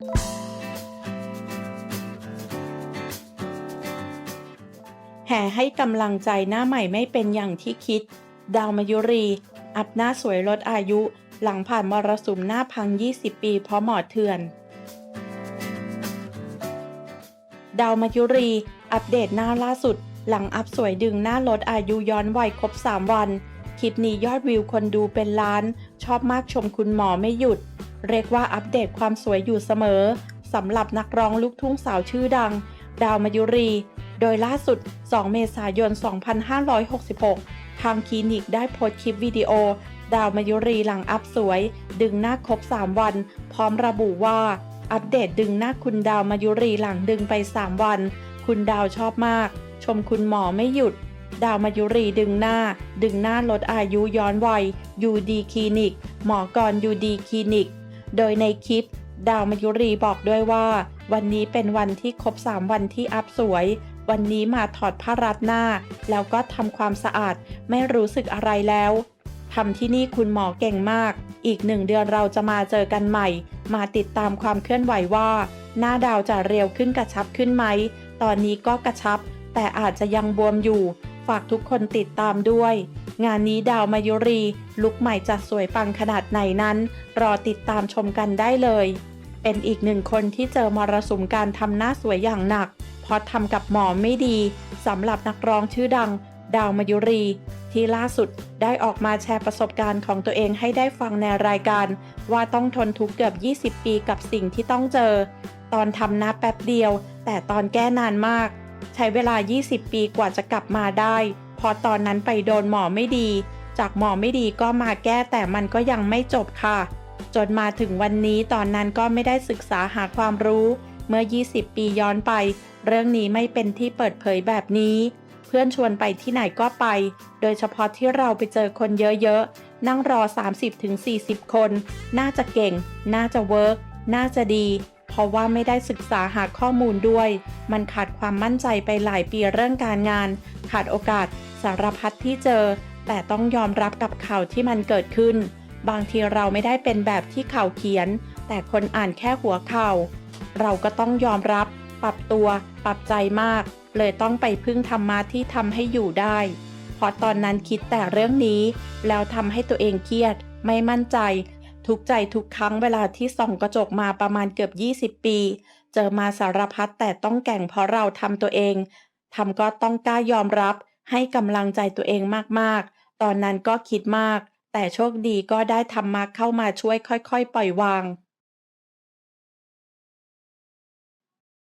แห่ให้กำลังใจหน้าใหม่ไม่เป็นอย่างที่คิด ดาวมายุรี อัพหน้าสวยลดอายุ หลังผ่านมรสุมหน้าพัง 20 ปีเพราะหมอเถื่อน ดาวมายุรี อัปเดตหน้าล่าสุด หลังอัพสวยดึงหน้าลดอายุย้อนวัยครบ 3 วัน คลิปนี้ยอดวิวคนดูเป็นล้าน ชอบมากชมคุณหมอไม่หยุด เรียกว่าอัปเดตความสวยอยู่เสมอสำหรับนักร้องลูกทุ่งสาวชื่อดัง ดาวมายุรี โดยล่าสุด 2 เมษายน 2566 ทางคลินิกได้โพสต์คลิปวิดีโอ ดาวมายุรีหลังอัพสวย ดึงหน้าครบ 3 วัน พร้อมระบุว่า อัปเดตดึงหน้าคุณดาวมายุรีหลังดึงไป 3 วัน คุณดาวชอบมาก ชมคุณหมอไม่หยุด ดาวมายุรีดึงหน้า ดึงหน้าลดอายุย้อนวัยยูดีคลินิก หมอกรยูดีคลินิก โดยในคลิป ดาวมายุรีบอกด้วยว่า วันนี้เป็นวันที่ครบ 3 วันที่อัพสวย วันนี้มาถอดผ้ารัดหน้า แล้วก็ทำความสะอาด ไม่รู้สึกอะไรแล้วทำที่นี่คุณหมอเก่งมาก อีกหนึ่งเดือนเราจะมาเจอกันใหม่ มาติดตามความเคลื่อนไหวว่า หน้าดาวจะเรียวขึ้นกระชับขึ้นไหม ตอนนี้ก็กระชับ แต่อาจจะยังบวมอยู่ ฝากทุกคนติดตามด้วย งานนี้ดาวมายุรี ลุกใหม่จะสวยปังขนาดไหนนั้น รอติดตามชมกันได้เลย เป็นอีกหนึ่งคนที่เจอมรสุมการทำหน้าสวยอย่างหนัก เพราะทำกับหมอไม่ดีสำหรับนักร้องชื่อดัง ดาวมายุรี ที่ล่าสุดได้ออกมาแชร์ประสบการณ์ของตัวเองให้ได้ฟังในรายการ ว่าต้องทนทุกข์เกือบ 20 ปีกับสิ่งที่ต้องเจอ ตอนทำหน้าแป๊บเดียว แต่ตอนแก้นานมาก ใช้เวลา 20 ปีกว่าจะกลับมาได้ พอตอนนั้นไปโดนหมอไม่ดี จากหมอไม่ดีก็มาแก้แต่มันก็ยังไม่จบค่ะ จนมาถึงวันนี้ตอนนั้นก็ไม่ได้ศึกษาหาความรู้ เมื่อ 20 ปีย้อนไป เรื่องนี้ไม่เป็นที่เปิดเผยแบบนี้ เพื่อนชวนไปที่ไหนก็ไป โดยเฉพาะที่เราไปเจอคนเยอะๆ นั่งรอ 30-40 คน น่าจะเก่ง น่าจะเวิร์กน่าจะดี เพราะว่าไม่ได้ศึกษาหาข้อมูลด้วย มันขาดความมั่นใจไปหลายปีเรื่องการงาน ขาดโอกาสสารพัดที่เจอ แต่ต้องยอมรับกับข่าวที่มันเกิดขึ้น บางทีเราไม่ได้เป็นแบบที่ข่าวเขียน แต่คนอ่านแค่หัวข่าว เราก็ต้องยอมรับ ปรับตัว ปรับใจมาก เลยต้องไปพึ่งธรรมะที่ทำให้อยู่ได้เพราะตอนนั้นคิดแต่เรื่องนี้ แล้วทำให้ตัวเองเครียด ไม่มั่นใจ ทุกใจทุกครั้งเวลาที่ส่องกระจกมาประมาณเกือบ 20 ปี เจอมาสารพัดแต่ต้องแก่งเพราะเราทำตัวเองทำก็ต้องกล้ายอมรับ ให้กำลังใจตัวเองมากๆ ตอนนั้นก็คิดมาก แต่โชคดีก็ได้ทำมาเข้ามาช่วยค่อยๆ ปล่อยวาง